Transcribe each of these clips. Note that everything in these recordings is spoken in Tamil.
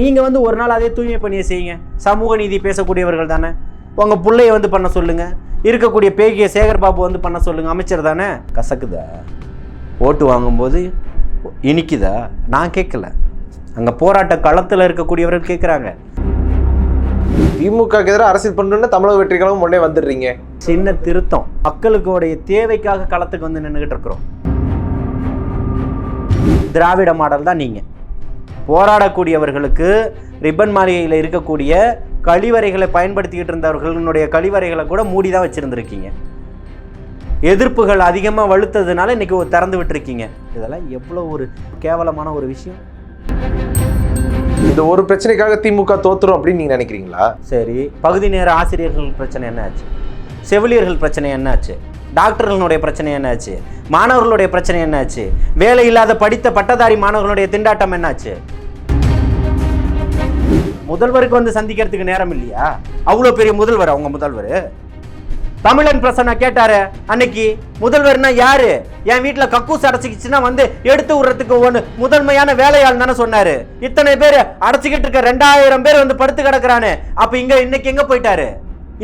நீங்கள் வந்து ஒரு நாள் அதே தூய்மை பணியை செய்யுங்க. சமூக நீதி பேசக்கூடியவர்கள் தானே? உங்கள் பிள்ளைய வந்து பண்ண சொல்லுங்கள் இருக்கக்கூடிய பேகிய சேகர் பாபு வந்து பண்ண சொல்லுங்கள் அமைச்சர் தானே? கசக்குதா? ஓட்டு வாங்கும்போது இனிக்குதா? நான் கேட்கல. அங்கே போராட்ட களத்தில் இருக்கக்கூடியவர்கள் கேட்குறாங்க திமுக எதிராக அரசியல் பண்ணணும்னு தமிழக வெற்றி கழகம் முன்னே வந்துடுறீங்க. சின்ன திருத்தம். மக்களுக்குடைய தேவைக்காக களத்துக்கு வந்து நின்றுக்கிட்டு இருக்கிறோம். திராவிட மாடல் தான் நீங்கள் போராடக்கூடியவர்களுக்கு ரிப்பன் மாளிகையில் இருக்கக்கூடிய கழிவறைகளை பயன்படுத்திக்கிட்டு இருந்தவர்களுடைய கழிவறைகளை கூட மூடி தான் வச்சுருந்துருக்கீங்க. எதிர்ப்புகள் அதிகமாக வலுத்ததுனால இன்னைக்கு ஒரு திறந்து விட்டுருக்கீங்க. இதெல்லாம் எவ்வளோ ஒரு கேவலமான ஒரு விஷயம். இந்த ஒரு பிரச்சனைக்காக திமுக தோத்துரும் அப்படின்னு நீங்க நினைக்கிறீங்களா? சரி பகுதி நேர ஆசிரியர்கள் பிரச்சனை என்னாச்சு செவிலியர்கள் பிரச்சனை என்னாச்சு டாக்டர்களுடைய பிரச்சனை என்னாச்சு? மாணவர்களுடைய பிரச்சனை என்னாச்சு? வேலை இல்லாத படித்த பட்டதாரி மாணவர்களுடைய திண்டாட்டம் என்னாச்சு? முதல்வருக்கு வந்து சந்திக்கிறதுக்கு நேரம் இல்லையா? அவ்வளோ பெரிய முதல்வர் அவங்க முதல்வர். தமிழன் பிரசன்னா கேட்டாரு அன்னைக்கு முதல்வர்னா யாரு? என் வீட்டில் கக்கூஸ் அடைச்சிக்கிச்சுன்னா வந்து எடுத்து விடுறதுக்கு ஒன்று முதன்மையான வேலையாள் தானே சொன்னாரு. இத்தனை பேர் அடைச்சிக்கிட்டு இருக்க ரெண்டாயிரம் பேர் வந்து படுத்து கிடக்குறானு. அப்போ இங்கே இன்னைக்கு எங்கே போயிட்டாரு?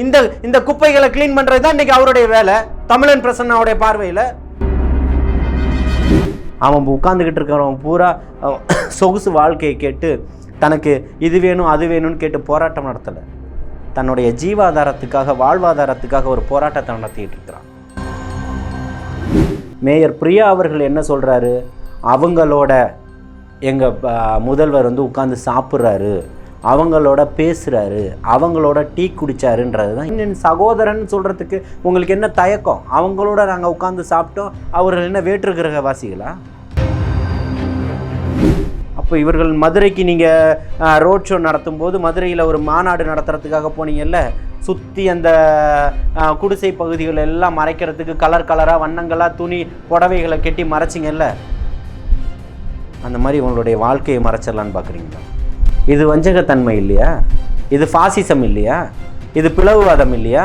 இந்த இந்த குப்பைகளை க்ளீன் பண்ணுறது தான் இன்னைக்கு அவருடைய வேலை. தமிழன் பிரசன்னாவுடைய பார்வையில் அவன் உட்காந்துக்கிட்டு இருக்கிறவன் பூரா சொகுசு வாழ்க்கையை கேட்டு தனக்கு இது வேணும் அது வேணும்னு கேட்டு போராட்டம் நடத்தலை. தன்னுடைய ஜீவாதாரத்துக்காக வாழ்வாதாரத்துக்காக ஒரு போராட்டத்தை நடத்திக்கிட்டு இருக்கிறான். மேயர் பிரியா அவர்கள் என்ன சொல்கிறாரு அவங்களோட எங்கள் முதல்வர் வந்து உட்காந்து சாப்பிட்றாரு. அவங்களோட பேசுகிறாரு அவங்களோட டீ குடிச்சாருன்றது தான் இன்னும் சகோதரன் சொல்கிறதுக்கு உங்களுக்கு என்ன தயக்கம்? அவங்களோட நாங்கள் உட்காந்து சாப்பிட்டோம் அவர்கள் என்ன வேற்று கிரகவாசிகளா? அப்போ இவர்கள் மதுரைக்கு நீங்கள் ரோட் ஷோ நடத்தும் போது மதுரையில் ஒரு மாநாடு நடத்துறதுக்காக போனீங்கல்ல? சுற்றி அந்த குடிசை பகுதிகள் எல்லாம் மறைக்கிறதுக்கு கலர் கலராக வண்ணங்களாக துணி புடவைகளை கட்டி மறைச்சிங்கல்ல? அந்த மாதிரி உங்களுடைய வாழ்க்கையை மறைச்சிடலான்னு பார்க்குறீங்களா இது வஞ்சகத்தன்மை இல்லையா? இது ஃபாசிசம் இல்லையா? இது பிளவுவாதம் இல்லையா?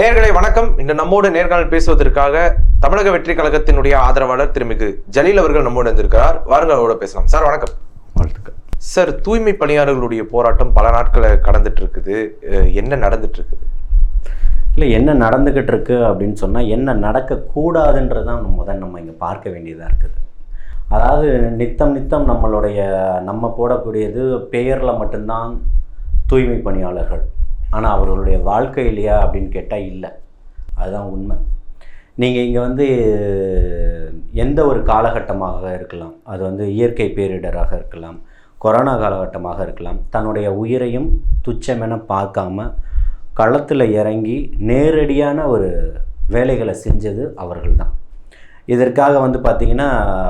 நேர்களை வணக்கம். இன்று நம்மோடு நேர்காணல் பேசுவதற்காக தமிழக வெற்றி கழகத்தினுடைய ஆதரவாளர் திருமிகு ஜலீல் அவர்கள் நம்மோடு வந்திருக்கிறார் வாருங்க அவரோட பேசலாம். சார் வணக்கம். வாழ்த்துக்கள். சார் தூய்மை பணியாளர்களுடைய போராட்டம் பல நாட்களை கடந்துட்டு இருக்குது என்ன நடந்துட்டு இருக்குது இல்லை என்ன நடந்துக்கிட்டு இருக்கு அப்படின்னு சொன்னால் என்ன நடக்கக்கூடாதுன்றது தான் நம்ம முதல் நம்ம இங்கே பார்க்க வேண்டியதாக இருக்குது. அதாவது நித்தம் நித்தம் நம்மளுடைய நம்ம போடக்கூடியது பெயரில் மட்டும்தான் தூய்மை பணியாளர்கள். ஆனால் அவர்களுடைய வாழ்க்கையிலையா அப்படின்னு கேட்டால் இல்லை. அதுதான் உண்மை. நீங்கள் இங்கே வந்து எந்த ஒரு காலகட்டமாக இருக்கலாம். அது வந்து இயற்கை பேரிடராக இருக்கலாம். கொரோனா காலகட்டமாக இருக்கலாம். தன்னுடைய உயிரையும் துச்சமென பார்க்காம களத்தில் இறங்கி நேரடியான ஒரு வேலைகளை செஞ்சது அவர்கள் தான் இதற்காக வந்து பார்த்திங்கன்னா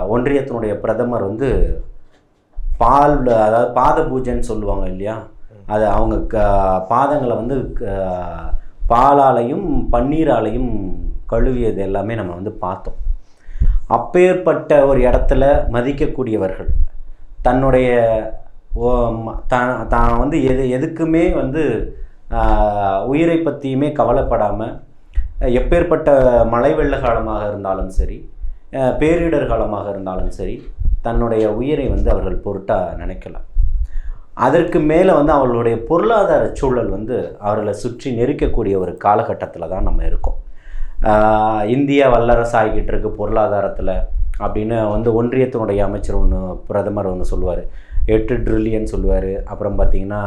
ஒன்றியத்தினுடைய பிரதமர் வந்து பால் அதாவது பாத பூஜைன்னு சொல்லுவாங்க இல்லையா? அது அவங்க க பாதங்களை வந்து க- பாலாலையும் பன்னீராலையும் கழுவியது எல்லாமே நம்ம வந்து பார்த்தோம். அப்பேற்பட்ட ஒரு இடத்துல மதிக்கக்கூடியவர்கள் தன்னுடைய ஓ- ம- தான் தான் வந்து எது எதுக்குமே வந்து உயிரை பற்றியுமே கவலைப்படாமல் எப்பேற்பட்ட மழை வெள்ள காலமாக இருந்தாலும் சரி பேரிடர் காலமாக இருந்தாலும் சரி தன்னுடைய உயிரை வந்து அவர்கள் பொருட்டாக நினைக்கல அதற்கு மேலே வந்து அவர்களுடைய பொருளாதார சூழல் வந்து அவர்களை சுற்றி நெருக்கக்கூடிய ஒரு காலகட்டத்தில் தான் நம்ம இருக்கோம். இந்தியா வல்லரசு ஆகிக்கிட்டு இருக்கு பொருளாதாரத்தில் அப்படின்னு வந்து ஒன்றியத்தினுடைய அமைச்சர் ஒன்று பிரதமர் ஒன்று சொல்லுவார். எட்டு ட்ரில்லியன் சொல்லுவார். அப்புறம் பார்த்திங்கன்னா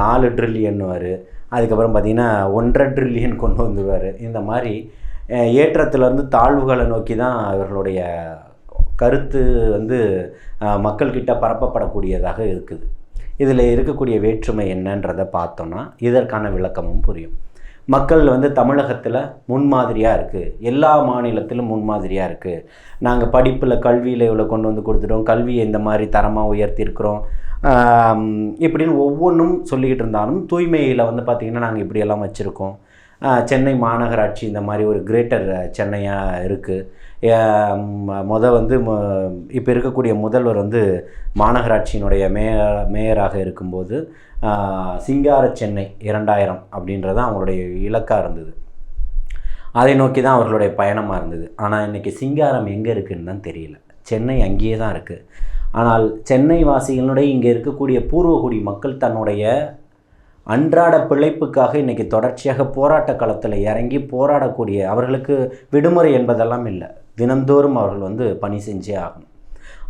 நாலு ட்ரில்லியன் ட்ரில்லியன்னுவார் அதுக்கப்புறம் பார்த்திங்கன்னா ஒன்றரை ட்ரில்லியன் கொண்டு வந்துடுவார் இந்த மாதிரி அஹ், தாழ்வுகளை நோக்கி தான் இவர்களுடைய கருத்து வந்து மக்கள்கிட்ட பரப்பப்படக்கூடியதாக இருக்குது. இதில் இருக்கக்கூடிய வேற்றுமை என்னன்றதை பார்த்தோன்னா இதற்கான விளக்கமும் புரியும். மக்கள் வந்து தமிழகத்தில் முன்மாதிரியாக இருக்குது எல்லா மாநிலத்திலும் முன்மாதிரியாக இருக்குது நாங்கள் படிப்பில் கல்வியில் இவ்வளோ கொண்டு வந்து கொடுத்துட்டோம். கல்வியை இந்த மாதிரி தரமாக உயர்த்தியிருக்கிறோம். இப்படின்னு ஒவ்வொன்றும் சொல்லிக்கிட்டு இருந்தாலும் தூய்மையில் வந்து பார்த்திங்கன்னா நாங்கள் இப்படியெல்லாம் வச்சுருக்கோம். சென்னை மாநகராட்சி இந்த மாதிரி ஒரு கிரேட்டர் சென்னையாக இருக்குது மொதல் வந்து இப்போ இருக்கக்கூடிய முதல்வர் வந்து மாநகராட்சியினுடைய மேயர் மேயராக இருக்கும்போது சிங்கார சென்னை இரண்டாயிரம் அப்படின்றது அவங்களுடைய இலக்காக இருந்தது. அதை நோக்கி தான் அவர்களுடைய பயணமாக இருந்தது. ஆனால் இன்றைக்கி சிங்காரம் எங்கே இருக்குன்னு தான் தெரியல. சென்னை அங்கேயே தான் இருக்குது ஆனால் சென்னை வாசிகளுடைய இங்கே இருக்கக்கூடிய பூர்வகுடி மக்கள் தன்னுடைய அன்றாட பிழைப்புக்காக இன்றைக்கி தொடர்ச்சியாக போராட்ட களத்தில் இறங்கி போராடக்கூடிய அவர்களுக்கு விடுமுறை என்பதெல்லாம் இல்லை. தினந்தோறும் அவர்கள் வந்து பணி செஞ்சே ஆகணும்.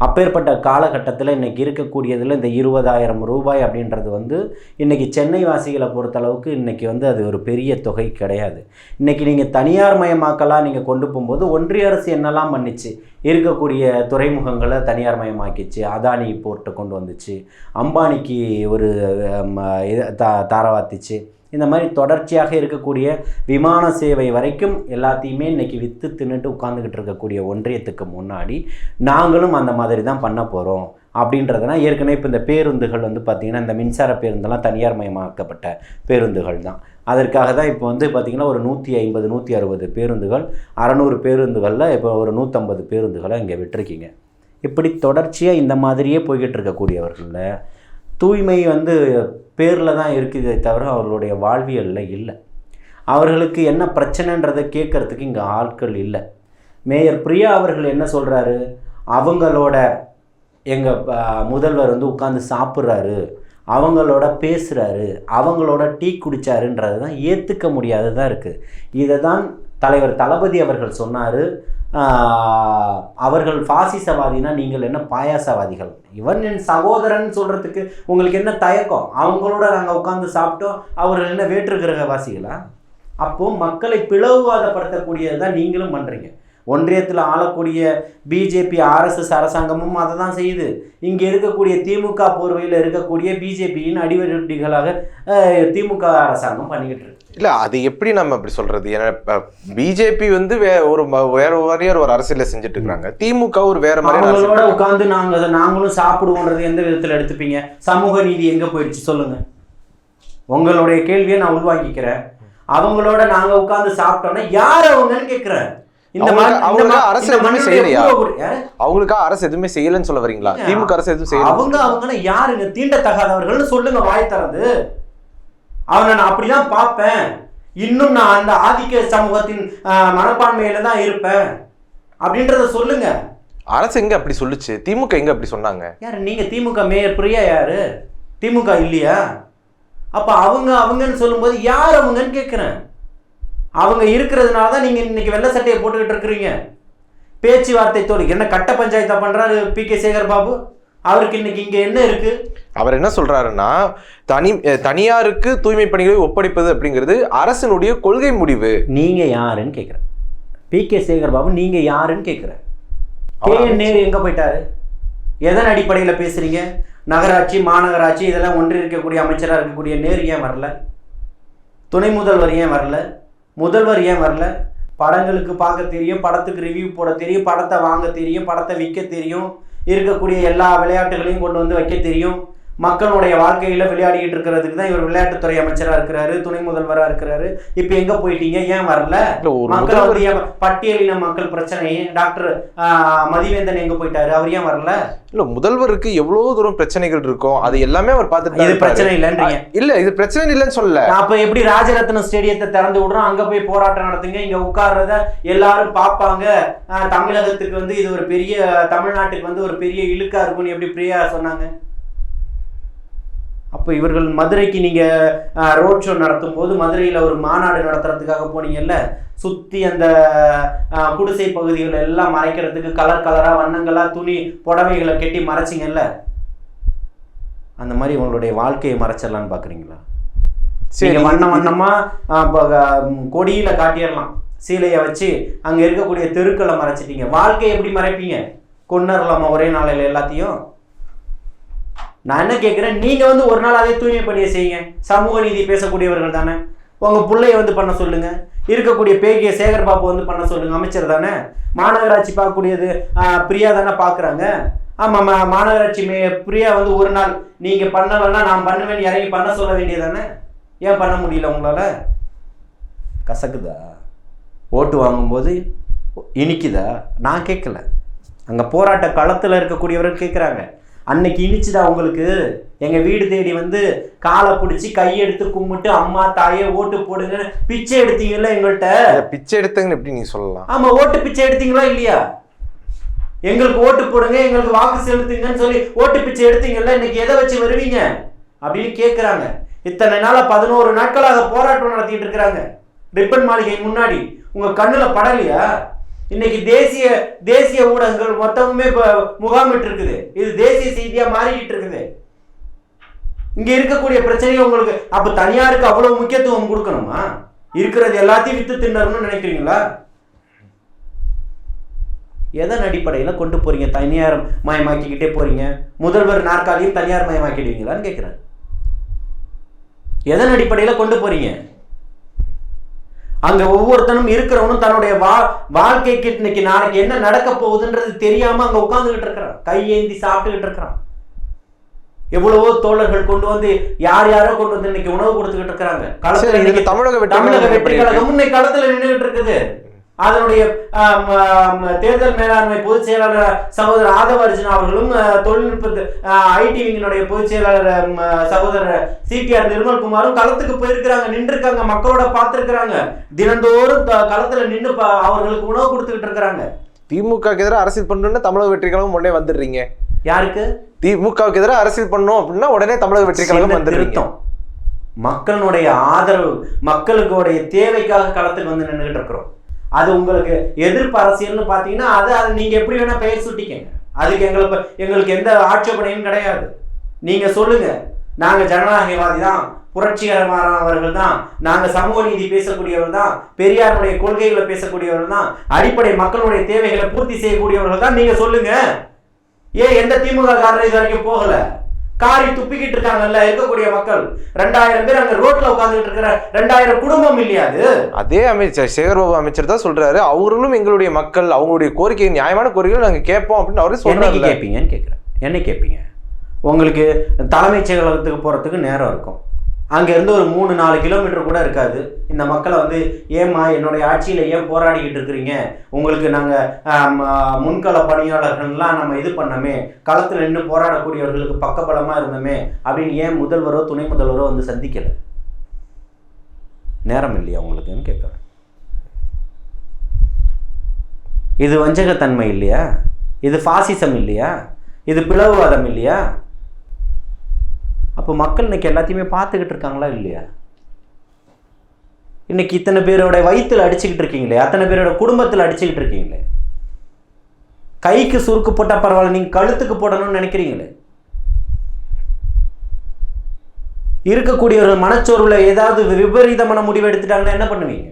அப்பேற்பட்ட காலகட்டத்தில் இன்றைக்கி இருக்கக்கூடியதில் இந்த இருபதாயிரம் ரூபாய் அப்படின்றது வந்து இன்றைக்கி சென்னை வாசிகளை பொறுத்தளவுக்கு இன்றைக்கி வந்து அது ஒரு பெரிய தொகை கிடையாது. இன்றைக்கி நீங்கள் தனியார் மயமாக்கலாம் நீங்கள் கொண்டு போகும்போது ஒன்றிய அரசு என்னெல்லாம் பண்ணிச்சு? இருக்கக்கூடிய துறைமுகங்களை தனியார் மயமாக்கிச்சு. அதானி போர்ட்டை கொண்டு வந்துச்சு. அம்பானிக்கு ஒரு ம, இது தா தாரவாத்திச்சு. இந்த மாதிரி தொடர்ச்சியாக இருக்கக்கூடிய விமான சேவை வரைக்கும் எல்லாத்தையுமே இன்னைக்கு விற்று தின்னுட்டு உட்காந்துக்கிட்டு இருக்கக்கூடிய ஒன்றியத்துக்கு முன்னாடி நாங்களும் அந்த மாதிரி தான் பண்ண போகிறோம் அப்படின்றதுனா ஏற்கனவே இப்போ இந்த பேருந்துகள் வந்து பார்த்திங்கன்னா இந்த மின்சார பேருந்தெல்லாம் தனியார் மயமாக்கப்பட்ட பேருந்துகள் தான். அதற்காக தான் இப்போ வந்து பார்த்திங்கன்னா ஒரு நூற்றி ஐம்பது நூற்றி அறுபது பேருந்துகள் அறநூறு பேருந்துகளில் இப்போ ஒரு நூற்றம்பது பேருந்துகளை இங்கே விட்டுருக்கீங்க. இப்படி தொடர்ச்சியாக இந்த மாதிரியே போய்கிட்டு இருக்கக்கூடியவர்களில் தூய்மை வந்து பேரில் தான் இருக்குதே தவிர அவர்களுடைய வாழ்வியலில் இல்லை. அவர்களுக்கு என்ன பிரச்சனைன்றதை கேட்குறதுக்கு இங்கே ஆட்கள் இல்லை. மேயர் பிரியா அவர்கள் என்ன சொல்கிறாரு அவங்களோட எங்கள் முதல்வர் வந்து உட்காந்து சாப்பிட்றாரு. அவங்களோட பேசுகிறாரு அவங்களோட டீ குடிச்சாருன்றது தான் ஏற்றுக்க முடியாததாக இருக்குது இதை தான் தலைவர் தளபதி அவர்கள் சொன்னார். அவர்கள் பாசிசவாதினா நீங்கள் என்ன பாயாசவாதிகள்? இவன் என் சகோதரன் சொல்கிறதுக்கு உங்களுக்கு என்ன தயக்கம்? அவங்களோட நாங்கள் உட்காந்து சாப்பிட்டோம். அவர்கள் என்ன வேற்று கிரகவாசிகளா அப்போது மக்களை பிளவுவாதப்படுத்தக்கூடியது தான் நீங்களும் பண்ணுறீங்க ஒன்றியத்தில் ஆளக்கூடிய பிஜேபி ஆர்எஸ்எஸ் அரசாங்கமும் அதை தான் செய்யுது. இங்கே இருக்கக்கூடிய திமுக போர்வையில் இருக்கக்கூடிய பிஜேபியின் அடிவருடிகளாக திமுக அரசாங்கம் பண்ணிக்கிட்டு இருக்கு. இல்ல அது எப்படி நம்ம அப்படி சொல்றது? ஏன்னா பிஜேபி வந்து வே- ஒரு வேற மாதிரியே ஒரு அரசியல செஞ்சுட்டு இருக்காங்க திமுக ஒரு வேற மாதிரி உட்காந்து நாங்க நாங்களும் சாப்பிடுவோன்றது எந்த விதத்துல எடுத்துப்பீங்க? சமூக நீதி எங்க போயிடுச்சு சொல்லுங்க. உங்களுடைய கேள்வியை நான் உள்வாங்கிக்கிறேன். அவங்களோட நாங்க உட்கார்ந்து சாப்பிட்டோம்னா யார் அவங்கன்னு கேக்குறேன் இந்த அவங்க- அவங்களுக்கு அரசு எதுவுமே செய்யலையா? அவங்களுக்கா அரசு எதுவுமே செய்யலன்னு சொல்ல வரீங்களா. திமுக அரசு எதுவும் செய்யல. அவங்க அவங்கன்னு யாருங்க தீண்டத்தகாதவர்கள்னு சொல்லுங்க வாய் திறந்து. அவனை நான் அப்படிதான் பார்ப்பேன். இன்னும் நான் அந்த ஆதிக்க சமூகத்தின் மனப்பான்மையில தான் இருப்பேன். அப்படின்றத சொல்லுங்க. அரசு எங்க அப்படி சொல்லுச்சு? திமுக எங்க அப்படி சொன்னாங்க? யார்? நீங்க திமுக மேயர் பிரியா யாரு? திமுக இல்லையா? அப்ப அவங்க அவங்கன்னு சொல்லும்போது யார் அவங்கன்னு கேட்குறேன் அவங்க இருக்கிறதுனால தான் நீங்க இன்னைக்கு வெள்ளை சட்டையை போட்டுக்கிட்டு இருக்கிறீங்க. பேச்சுவார்த்தை தோழி. என்ன கட்ட பஞ்சாயத்தா பண்றாரு பி. கே. சேகர் பாபு அவருக்கு இன்னைக்கு இங்க என்ன இருக்கு? அவர் என்ன சொல்றாருன்னா தனி தனியாருக்கு தூய்மை பணிகளை ஒப்படைப்பது அப்படிங்கிறது அரசினுடைய கொள்கை முடிவு. நீங்க யாருன்னு கேட்குறேன் பி. கே. சேகர் பாபு நீங்க யாருன்னு கேட்குறேன் கே. நேரு எங்க போயிட்டாரு? எதன் அடிப்படையில் பேசுறீங்க? நகராட்சி மாநகராட்சி இதெல்லாம் ஒன்றி இருக்கக்கூடிய அமைச்சராக இருக்கக்கூடிய நேரு ஏன் வரல? துணை முதல்வர் ஏன் வரல? முதல்வர் ஏன் வரல? படங்களுக்கு பார்க்க தெரியும் படத்துக்கு ரிவ்யூ போட தெரியும் படத்தை வாங்க தெரியும் படத்தை விற்க தெரியும் இருக்கக்கூடிய எல்லா விளையாட்டுகளையும் கொண்டு வந்து வைக்க தெரியும். மக்களுடைய வாழ்க்கையில விளையாடிக்கிட்டு இருக்கிறதுக்கு தான் இவர் விளையாட்டுத்துறை அமைச்சரா இருக்கிறாரு துணை முதல்வரா இருக்கிறாரு. இப்போ எங்க போயிட்டீங்க? ஏன் வரல? மக்கள் வந்து ஏன் பட்டியலின மக்கள் பிரச்சனை டாக்டர் மதிவேந்தன் எங்க போயிட்டாரு? அவர் ஏன் வரல? இல்ல முதல்வருக்கு எவ்வளவு தூரம் பிரச்சனைகள் இருக்கும் அது எல்லாமே அவர் பார்த்துட்டு இது. பிரச்சனை இல்லைன்றீங்க. இல்ல இது பிரச்சனை இல்லைன்னு சொல்லல. அப்ப எப்படி ராஜரத்னம் ஸ்டேடியத்தை திறந்து விடுறோம்? அங்க போய் போராட்டம் நடத்துங்க. இங்க உட்கார்றத எல்லாரும் பார்ப்பாங்க. தமிழகத்துக்கு வந்து இது ஒரு பெரிய தமிழ்நாட்டுக்கு வந்து ஒரு பெரிய இழுக்கா இருக்கும்னு எப்படி பிரியா சொன்னாங்க? அப்போ இவர்கள் மதுரைக்கு நீங்க ரோட் ஷோ நடத்தும் போது மதுரையில் ஒரு மாநாடு நடத்துறதுக்காக போனீங்கல்ல? சுத்தி அந்த குடிசை பகுதிகள் எல்லாம் மறைக்கிறதுக்கு கலர் கலரா வண்ணங்களா துணி புடவைகளை கட்டி மறைச்சிங்கல்ல? அந்த மாதிரி உங்களுடைய வாழ்க்கையை மறைச்சிடலான்னு பாக்குறீங்களா? சரி வண்ண வண்ணமா ஆ, ப- ம், கொடியில காட்டிடலாம். சீலையை வச்சு அங்க இருக்கக்கூடிய தெருக்களை மறைச்சிட்டீங்க. வாழ்க்கையை எப்படி மறைப்பீங்க? கொண்டுறலாமா ஒரே நாளையில எல்லாத்தையும்? நான் என்ன கேட்குறேன் நீங்கள் வந்து ஒரு நாள் அதே தூய்மை பணியை செய்யுங்க. சமூக நீதி பேசக்கூடியவர்கள் தானே? உங்கள் பிள்ளைய வந்து பண்ண சொல்லுங்கள் இருக்கக்கூடிய பேகிய சேகர் பாபு வந்து பண்ண சொல்லுங்கள் அமைச்சர் தானே? மாநகராட்சி பார்க்கக்கூடியது பிரியா தானே பார்க்குறாங்க? ஆமாம் மா மாநகராட்சி மே பிரியா வந்து ஒரு நாள் நீங்க பண்ணலன்னா நான் பண்ணுவேன் இறங்கி பண்ண சொல்ல வேண்டியதானே ஏன் பண்ண முடியல உங்களால்? கசக்குதா? ஓட்டு வாங்கும்போது இனிக்குதா? நான் கேட்கல அங்கே போராட்ட களத்தில் இருக்கக்கூடியவர்கள் கேட்குறாங்க அன்னைக்கு இனிச்சுதா உங்களுக்கு? எங்க வீடு தேடி வந்து காலை பிடிச்சி கையெடுத்து கும்பிட்டு அம்மா தாயே ஓட்டு போடுங்கன்னு பிச்சை எடுத்தீங்கல்ல எங்கள்கிட்ட பிச்சை எடுத்தங்கன்னு எப்படி நீ சொல்லலாம்? ஆமா ஓட்டு பிச்சை எடுத்தீங்களா இல்லையா? எங்களுக்கு ஓட்டு போடுங்க எங்களுக்கு வாக்கு செலுத்துங்கன்னு சொல்லி ஓட்டு பிச்சை எடுத்தீங்கல்ல இன்னைக்கு எதை வச்சு வருவீங்க? அப்படின்னு கேட்குறாங்க இத்தனை நாளா பதினோரு நாட்களாக போராட்டம் நடத்திட்டு இருக்கிறாங்க. ரிப்பன் மாளிகை முன்னாடி. உங்க கண்ணுல படலையா? இன்னைக்கு தேசிய தேசிய ஊடகங்கள் மொத்தமுமே இப்போ முகாமிட்டு இருக்குது இது தேசிய செய்தியா மாறிக்கிட்டு இருக்குது இங்க இருக்கக்கூடிய பிரச்சனையை உங்களுக்கு அப்ப தனியாருக்கு அவ்வளவு முக்கியத்துவம் கொடுக்கணுமா? இருக்கிறது எல்லாத்தையும் வித்து தின்னறணும்னு நினைக்கிறீங்களா? எதன் அடிப்படையில் கொண்டு போறீங்க? தனியார் மயமாக்கிக்கிட்டே போறீங்க. முதல்வர் நாற்காலியும் தனியார் மயமாக்கிடுவீங்களான்னு கேட்குறேன் எதன் அடிப்படையில் கொண்டு போறீங்க? அங்க ஒவ்வொருத்தனும் இருக்கிறவனும் தன்னுடைய வா வாழ்க்கைக்கு இன்னைக்கு நாளைக்கு என்ன நடக்க போகுதுன்றது தெரியாம அங்க உட்கார்ந்துகிட்டு இருக்கிறான். கையேந்தி சாப்பிட்டுக்கிட்டு இருக்கிறான். எவ்வளவோ தோழர்கள் கொண்டு வந்து யார் யாரோ கொண்டு வந்து இன்னைக்கு உணவு கொடுத்துக்கிட்டு இருக்கிறாங்க. தமிழக தமிழக வெற்றி? கழகம் இன்னைக்கு களத்துல நின்றுகிட்டு இருக்குது. அதனுடைய தேர்தல் மேலாண்மை பொதுச் செயலாளர் சகோதரர் ஆதவ அர்ஜுன் அவர்களும் அஹ், தொழில்நுட்ப ஐடி விங்கினுடைய பொதுச் செயலாளர் சகோதரர் சிடிஆர் நிர்மல்குமாரும் களத்துக்கு போயிருக்கிறாங்க நின்றுருக்காங்க மக்களோட பார்த்துருக்குறாங்க. தினந்தோறும் களத்துல நின்று அவர்களுக்கு உணவு கொடுத்துக்கிட்டு இருக்கிறாங்க. திமுகவுக்கு எதிராக அரசியல் பண்ணணும்னு தமிழக வெற்றி கழகம் உடனே வந்துடுறீங்க. யாருக்கு? திமுகவுக்கு எதிராக அரசியல் பண்ணணும் அப்படின்னா உடனே தமிழக வெற்றி கழகம் திருத்தம் மக்களுடைய ஆதரவு மக்களுடைய தேவைக்காக களத்துக்கு வந்து நின்றுகிட்டு இருக்கிறோம். அது உங்களுக்கு எதிர்ப்பு அரசியல்னு பார்த்தீங்கன்னா அது அது நீங்கள் எப்படி வேணால் பெயர் சுட்டிக்கங்க. அதுக்கு எங்களுக்கு எங்களுக்கு எந்த ஆட்சேபனையும் கிடையாது. நீங்கள் சொல்லுங்கள் நாங்கள் ஜனநாயகவாதி தான் புரட்சிகரமானவர்கள் தான் நாங்கள் சமூக நீதி பேசக்கூடியவர்கள் தான் பெரியாருடைய கொள்கைகளை பேசக்கூடியவர்கள் தான் அடிப்படை மக்களுடைய தேவைகளை பூர்த்தி செய்யக்கூடியவர்கள் தான் நீங்கள் சொல்லுங்கள் ஏன் எந்த திமுக காரர் இது வரைக்கும் போகலை? காரி துப்பிக்கிட்டு இருக்காங்கல்ல இருக்கக்கூடிய மக்கள். ரெண்டாயிரம் பேர் அங்க ரோட்ல உட்கார்ந்துட்டு இருக்கிற ரெண்டாயிரம் குடும்பம் இல்லையா அது? அமைச்சர் சேகர்பாபு அமைச்சர் தான் சொல்றாரு. அவர்களும் எங்களுடைய மக்கள் அவங்களுடைய கோரிக்கை நியாயமான கோரிக்கைகள் நாங்க கேட்போம் அப்படின்னு அவரே சொல்றாரு கேட்பீங்கன்னு கேட்குறேன் என்ன கேட்பீங்க? உங்களுக்கு தலைமைச் செயலகத்துக்கு போகிறதுக்கு நேரம் இருக்கும். அங்கேருந்து ஒரு மூணு நாலு கிலோமீட்டர் கூட இருக்காது. இந்த மக்களை வந்து ஏம்மா என்னுடைய ஆட்சியில் ஏன் போராடிக்கிட்டு இருக்கிறீங்க? உங்களுக்கு நாங்கள் முன்கள பணியாளர்கள்லாம் நம்ம இது பண்ணோமே. களத்தில் நின்று போராடக்கூடியவர்களுக்கு பக்கபலமாக இருந்தோமே அப்படின்னு ஏன் முதல்வரோ துணை முதல்வரோ வந்து சந்திக்கலை? நேரம் இல்லையா உங்களுக்குன்னு கேட்குறேன் இது வஞ்சகத்தன்மை இல்லையா? இது ஃபாசிசம் இல்லையா? இது பிளவுவாதம் இல்லையா? அப்போ மக்கள் இன்னைக்கு எல்லாத்தையுமே பார்த்துக்கிட்டு இருக்காங்களா இல்லையா? இன்னைக்கு இத்தனை பேரோட வயித்துல அடிச்சுக்கிட்டு இருக்கீங்களே அத்தனை பேரோட குடும்பத்தில் அடிச்சுக்கிட்டு இருக்கீங்களே? கைக்கு சுருக்கு போட்டால் பரவாயில்ல நீங்கள் கழுத்துக்கு போடணும்னு நினைக்கிறீங்களே? இருக்கக்கூடியவர்கள் மனச்சோர்வுல ஏதாவது விபரீதமான முடிவு எடுத்துட்டாங்கன்னா என்ன பண்ணுவீங்க?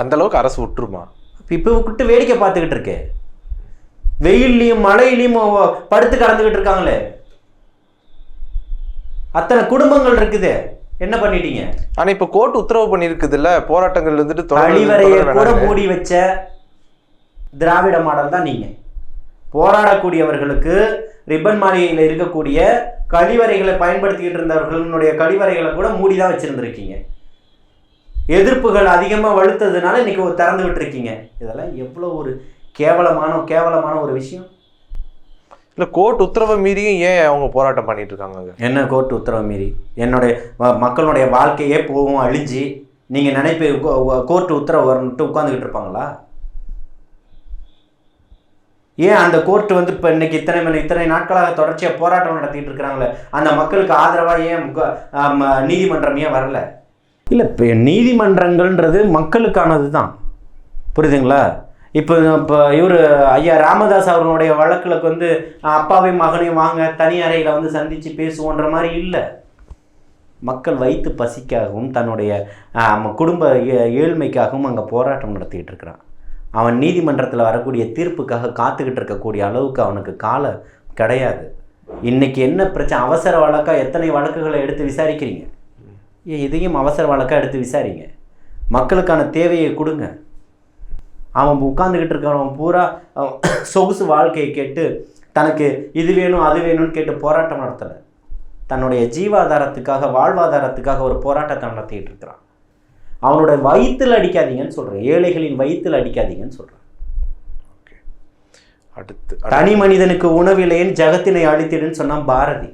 அந்த அளவுக்கு அரசு விட்டுருமா? இப்போ விட்டு வேடிக்கை பார்த்துக்கிட்டு இருக்கே. வெயில்லையும் மழையிலையும் படுத்து கடந்துக்கிட்டு இருக்காங்களே? அத்தனை குடும்பங்கள் இருக்குது. என்ன பண்ணிட்டீங்க? ஆனா இப்ப கோர்ட் உத்தரவு பண்ணிருக்குதுல்ல போராட்டங்கள் வந்துட்டு கழிவறையை கூட. மூடி வச்ச திராவிட மாடல் தான் நீங்க. போராடக்கூடியவர்களுக்கு ரிப்பன் மாளிகையில் இருக்கக்கூடிய கழிவறைகளை பயன்படுத்திக்கிட்டு இருந்தவர்களுடைய கழிவறைகளை கூட மூடி தான் வச்சிருந்திருக்கீங்க. எதிர்ப்புகள் அதிகமாக வலுத்ததுனால இன்னைக்கு ஒரு திறந்து விட்டுருக்கீங்க இதெல்லாம் எவ்வளோ ஒரு கேவலமான கேவலமான ஒரு விஷயம். இல்லை கோர்ட் உத்தரவை மீறியும் ஏன் அவங்க போராட்டம் பண்ணிட்டு இருக்காங்க என்ன கோர்ட் உத்தரவு மீறி? என்னுடைய மக்களுடைய வாழ்க்கையே போகும் அழிஞ்சு நீங்கள் நினைப்பு கோர்ட் உத்தரவு வரணுட்டு உட்காந்துக்கிட்டு இருப்பாங்களா? ஏன் அந்த கோர்ட் வந்து இப்போ இன்னைக்கு இத்தனை மணி இத்தனை நாட்களாக தொடர்ச்சியாக போராட்டம் நடத்திட்டு இருக்கிறாங்களே? அந்த மக்களுக்கு ஆதரவாக ஏன் நீதிமன்றம் ஏன் வரல? இல்லை இப்போ நீதிமன்றங்கள்ன்றது மக்களுக்கானது தான் புரியுதுங்களா? இப்போ இப்போ இவர் ஐயா ராமதாஸ் அவர்களுடைய வழக்குகளுக்கு வந்து அப்பாவையும் மகனையும் வாங்க தனி அறையில் வந்து சந்தித்து பேசுவோன்ற மாதிரி இல்லை. மக்கள் வைத்து பசிக்காகவும் தன்னுடைய குடும்ப ஏ- ஏழ்மைக்காகவும் அங்கே போராட்டம் நடத்திக்கிட்டு இருக்கிறான். அவன் நீதிமன்றத்தில் வரக்கூடிய தீர்ப்புக்காக காத்துக்கிட்டு இருக்கக்கூடிய அளவுக்கு அவனுக்கு கால கிடையாது. இன்னைக்கு என்ன பிரச்சனை? அவசர வழக்காக எத்தனை வழக்குகளை எடுத்து விசாரிக்கிறீங்க? இதையும் அவசர வழக்காக எடுத்து விசாரிங்க. மக்களுக்கான தேவையை கொடுங்க. அவன் உட்காந்துக்கிட்டு இருக்கிறவன் பூரா சொகுசு வாழ்க்கையை கேட்டு தனக்கு இது வேணும் அது வேணும்னு கேட்டு போராட்டம் நடத்தலை. தன்னுடைய ஜீவாதாரத்துக்காக வாழ்வாதாரத்துக்காக ஒரு போராட்டத்தை நடத்திட்டு இருக்கிறான். அவனுடைய வயிற்றில் அடிக்காதீங்கன்னு சொல்கிறேன் ஏழைகளின் வயிற்றில் அடிக்காதீங்கன்னு சொல்கிறேன் அடுத்து தனி மனிதனுக்கு உணவில்லைன்னு ஜகத்தினை அழித்திடுன்னு சொன்னான் பாரதி.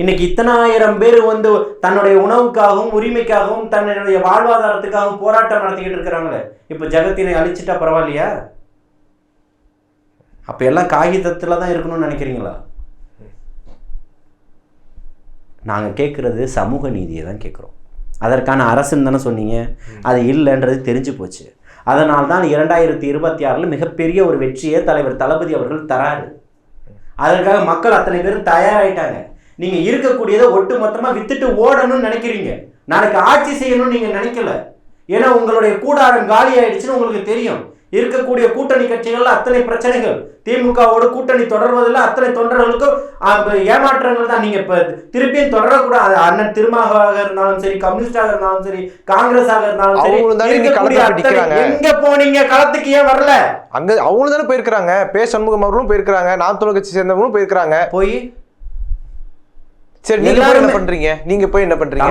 இன்னைக்கு இத்தனாயிரம் பேர் வந்து தன்னுடைய உணவுக்காகவும் உரிமைக்காகவும் தன்னுடைய வாழ்வாதாரத்துக்காகவும் போராட்டம் நடத்திக்கிட்டு இருக்கிறாங்களே. இப்போ ஜகத்தினை அழிச்சிட்டா பரவாயில்லையா? அப்போ எல்லாம் காகிதத்தில் தான் இருக்கணும்னு நினைக்கிறீங்களா? நாங்கள் கேட்குறது சமூக நீதியை தான் கேட்குறோம் அதற்கான அரசுன்னு தானே சொன்னீங்க. அது இல்லைன்றது தெரிஞ்சு போச்சு. அதனால தான் இரண்டாயிரத்தி இருபத்தி ஆறில் மிகப்பெரிய ஒரு வெற்றியை தலைவர் தளபதி அவர்கள் தராரு. அதற்காக மக்கள் அத்தனை பேரும் தயாராகிட்டாங்க நீங்க இருக்கக்கூடியதை ஒட்டு மொத்தமா வித்துட்டு ஓடணும்னு நினைக்கிறீங்க. நாளைக்கு ஆட்சி செய்யணும்னு நீங்க நினைக்கல. ஏன்னா உங்களுடைய கூடாரம் காலி ஆயிடுச்சுன்னு உங்களுக்கு தெரியும். இருக்கக்கூடிய கூட்டணி கட்சிகள்ல அத்தனை பிரச்சனைகள். திமுகவோட கூட்டணி தொடர்வதில் அத்தனை தொண்டர்களுக்கும் ஏமாற்றங்கள் தான். நீங்க இப்ப திருப்பியும் தொடரக்கூடாது. அண்ணன் திருமாவாக இருந்தாலும் சரி கம்யூனிஸ்டாக இருந்தாலும் சரி காங்கிரஸாக இருந்தாலும் சரி. எங்க போனீங்க? களத்துக்கு ஏன் வரல? அங்க அவங்களும் தானே போயிருக்கிறாங்க. பே சண்முகம் அவர்களும் போயிருக்கிறாங்க. நாம் தமிழ் கட்சி சேர்ந்தவங்களும் போயிருக்கிறாங்க. போய் சரி நீங்க என்ன பண்றீங்க? நீங்க போய் என்ன பண்றீங்க?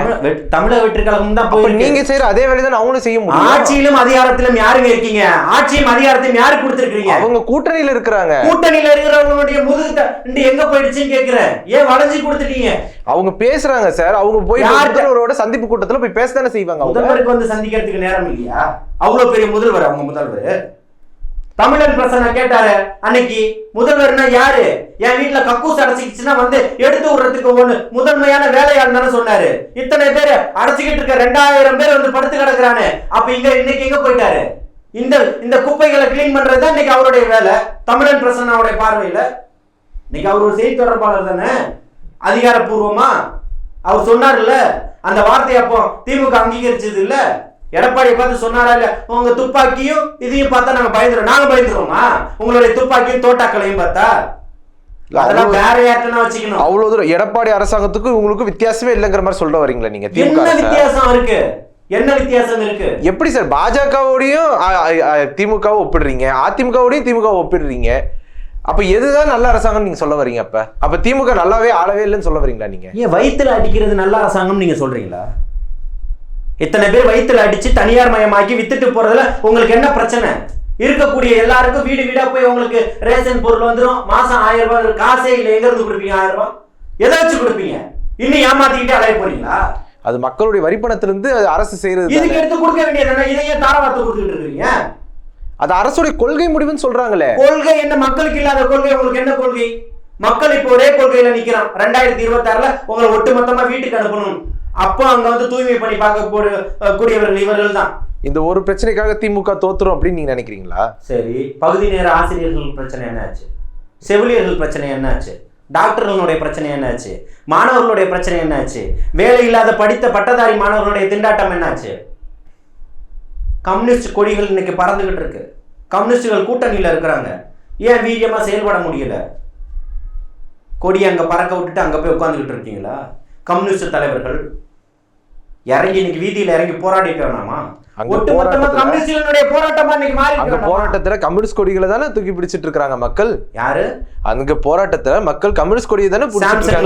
தமிழக வெற்றி கழகம் தான் போய் நீங்க செய்யற அதே வேலையை தான் அவங்களும் செய்ய முடியும். ஆட்சியிலும் அதிகாரத்திலும் யாருங்க இருக்கீங்க? ஆட்சியும் அதிகாரத்தையும் யாரு கொடுத்திருக்கீங்க அவங்க கூட்டணியில இருக்கிறாங்க. கூட்டணியில இருக்கிறவங்களுடைய முதுகு எங்க போயிடுச்சுன்னு கேக்குறேன். ஏன் வளைஞ்சு கொடுத்துட்டீங்க? அவங்க பேசுறாங்க சார். அவங்க போய் முதல்வரோட சந்திப்பு கூட்டத்துல போய் பேசத்தானே செய்வாங்க முதல்வருக்கு வந்து சந்திக்கிறதுக்கு நேரம் இல்லையா? அவ்வளவு பெரிய முதல்வர் அவங்க முதல்வர். தமிழன் பிரசன்னா கேட்டாரு அன்னைக்கு முதல்வர்னா யாரு? என் வீட்டுல கக்கூஸ் அடைச்சிக்கிச்சுன்னா வந்து எடுத்து விடுறதுக்கு ஒண்ணு முதன்மையான வேலையாள் தானே சொன்னாரு. இத்தனை பேர் அடைச்சிக்கிட்டு இருக்க ரெண்டாயிரம் பேர் வந்து படுத்து கிடக்குறானு. அப்ப இங்க இன்னைக்கு எங்க போயிட்டாரு? இந்த இந்த குப்பைகளை கிளீன் பண்றது தான் இன்னைக்கு அவருடைய வேலை தமிழன் பிரசன்னாவுடைய பார்வையில. இன்னைக்கு அவர் ஒரு செய்தி தொடர்பாளர் தானே? அதிகாரப்பூர்வமா? அவர் சொன்னார்ல அந்த வார்த்தையை அப்போ திமுக அங்கீகரிச்சது இல்லை? எடப்பாடியை பார்த்து சொன்னாரா இல்ல? உங்க துப்பாக்கியும் இதையும் பார்த்தா நாங்க பயந்துரும் நாங்க பயந்துருவோமா? உங்களுடைய துப்பாக்கியும் தோட்டாக்களையும் பார்த்தா? அவ்வளவு தூரம் எடப்பாடி அரசாங்கத்துக்கும் உங்களுக்கு வித்தியாசமே இல்லைங்கிற மாதிரி சொல்ல வரீங்களா நீங்க என்ன? வித்தியாசம் இருக்கு? என்ன வித்தியாசம் இருக்கு? எப்படி சார் பாஜகவோடையும் திமுகவை ஒப்பிடுறீங்க? அதிமுகவோடையும் திமுக ஒப்பிடுறீங்க? அப்ப எதுதான் நல்ல அரசாங்கம் நீங்க சொல்ல வரீங்க அப்ப? அப்ப திமுக நல்லாவே ஆளவே இல்லைன்னு சொல்ல வரீங்களா நீங்க? ஏன் வயித்துல அடிக்கிறது நல்ல அரசாங்கம் நீங்க சொல்றீங்களா? இத்தனை பேர் வயித்துல அடிச்சு தனியார் மயமாக்கி வித்துட்டு போறதுல உங்களுக்கு என்ன பிரச்சனை? இருக்கக்கூடிய எல்லாருக்கும் வீடு வீடா போய் உங்களுக்கு ரேஷன் பொருள் வந்துரும். மாசம் ஆயிரம் ரூபாய். காசே இல்லை. எங்க இருந்து கொடுப்பீங்க ஆயிரம் ரூபாய்? எதை வச்சு கொடுப்பீங்க? இன்னும் ஏமாத்திக்கிட்டே அலைய போறீங்களா? அது மக்களுடைய வரிப்பணத்திலிருந்து அது அரசு செய்யறது இதுக்கு. எடுத்து கொடுக்க வேண்டியது இதையே தாரவார்த்தை கொடுத்துட்டு இருக்கீங்க அது அரசுடைய கொள்கை முடிவுன்னு சொல்றாங்களே. கொள்கை என்ன? மக்களுக்கு இல்லாத கொள்கை. உங்களுக்கு என்ன கொள்கை? மக்கள் இப்போ ஒரே கொள்கையில நிக்கிறான். ரெண்டாயிரத்தி இருபத்தி ஆறுல உங்களை ஒட்டுமொத்தமா வீட்டுக்கு அனுப்பணும். அப்போ அங்க வந்து தூய்மை பண்ணி பார்க்க கூடிய கூடியவர்கள் இவர்கள் தான் இந்த ஒரு பிரச்சனைக்காக திமுக தோத்துரும் அப்படின்னு நீங்க நினைக்கிறீங்களா? சரி பகுதி நேர ஆசிரியர்கள் பிரச்சனை என்னாச்சு? செவிலியர்கள் பிரச்சனை என்னாச்சு? டாக்டர்களுடைய பிரச்சனை என்னாச்சு? மாணவர்களுடைய பிரச்சனை என்னாச்சு? வேலை இல்லாத படித்த பட்டதாரி மாணவர்களுடைய திண்டாட்டம் என்னாச்சு? கம்யூனிஸ்ட் கொடிகள் இன்னைக்கு பறந்துகிட்டு இருக்கு. கம்யூனிஸ்டுகள் கூட்டணியில இருக்கிறாங்க. ஏன் வீரியமா செயல்பட முடியல? கொடி அங்க பறக்க விட்டுட்டு அங்க போய் உட்காந்துக்கிட்டு இருக்கீங்களா? கம்யூனிஸ்ட் தலைவர்கள் இறங்கி இன்னைக்கு வீதியில இறங்கி போராடிட்டு வேணாமா போராட்டத்துல- கம்யூனிஸ்ட் கொடிகளை தானே தூக்கி பிடிச்சிட்டு இருக்காங்க மக்கள். யாரு? அங்க போராட்டத்துல மக்கள் கம்யூனிஸ்ட் கொடியை தானே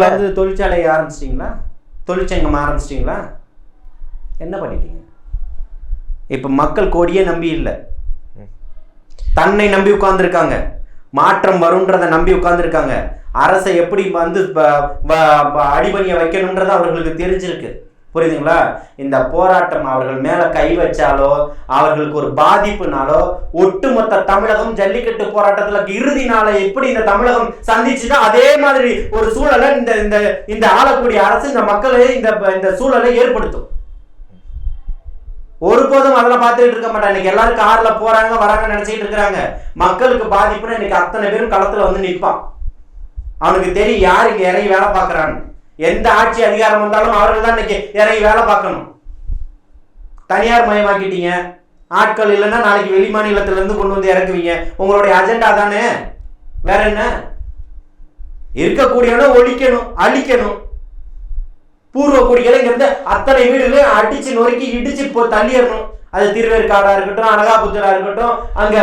இருந்து தொழிற்சாலை ஆரம்பிச்சிட்டிங்களா? தொழிற்சங்கம் ஆரம்பிச்சிட்டிங்களா? என்ன பண்ணிட்டீங்க? இப்ப மக்கள் கோடியே நம்பி இல்லை. தன்னை நம்பி உட்கார்ந்துருக்காங்க. மாற்றம் வரும்ன்றதை நம்பி உட்கார்ந்துருக்காங்க. அரசை எப்படி வந்து அடிபணிய வைக்கணுன்றது அவர்களுக்கு தெரிஞ்சிருக்கு. புரியுதுங்களா? இந்த போராட்டம் அவர்கள் மேலே கை வச்சாலோ அவர்களுக்கு ஒரு பாதிப்புனாலோ ஒட்டுமொத்த தமிழகம் ஜல்லிக்கட்டு போராட்டத்தில் இறுதி நாளை எப்படி இந்த தமிழகம் சந்திச்சுதோ அதே மாதிரி ஒரு சூழலை இந்த இந்த இந்த ஆளக்கூடிய அரசு இந்த மக்களை இந்த இந்த சூழலை ஏற்படுத்தும். ஒருபோதும் அதெல்லாம் பார்த்துட்டு இருக்க மாட்டாங்க. இன்னைக்கு எல்லாரும் கார்ல போறாங்க வராங்க நினைச்சிட்டு இருக்கிறாங்க. மக்களுக்கு பாதிப்புன்னு இன்னைக்கு அத்தனை பேரும் களத்துல வந்து நிற்பான் அவனுக்கு தெரியும் யார் இங்க இறங்கி வேலை பார்க்குறான்னு. எந்த ஆட்சி அதிகாரம் வந்தாலும் அவர்கள் தான் இன்னைக்கு இறங்கி வேலை பார்க்கணும். தனியார் மயமாக்கிட்டீங்க. ஆட்கள் இல்லைன்னா நாளைக்கு வெளி மாநிலத்திலேருந்து கொண்டு வந்து இறக்குவீங்க. உங்களுடைய அஜெண்டா தானே? வேற என்ன? இருக்கக்கூடியவனை ஒழிக்கணும் அழிக்கணும். பூர்வ குடிகளை இங்கிருந்து அத்தனை வீடுகளையும் அடிச்சு நொறுக்கி இடிச்சு போ தள்ளிடணும். அது திருவேற்காடா இருக்கட்டும் அனகாபுத்தரா இருக்கட்டும் அங்க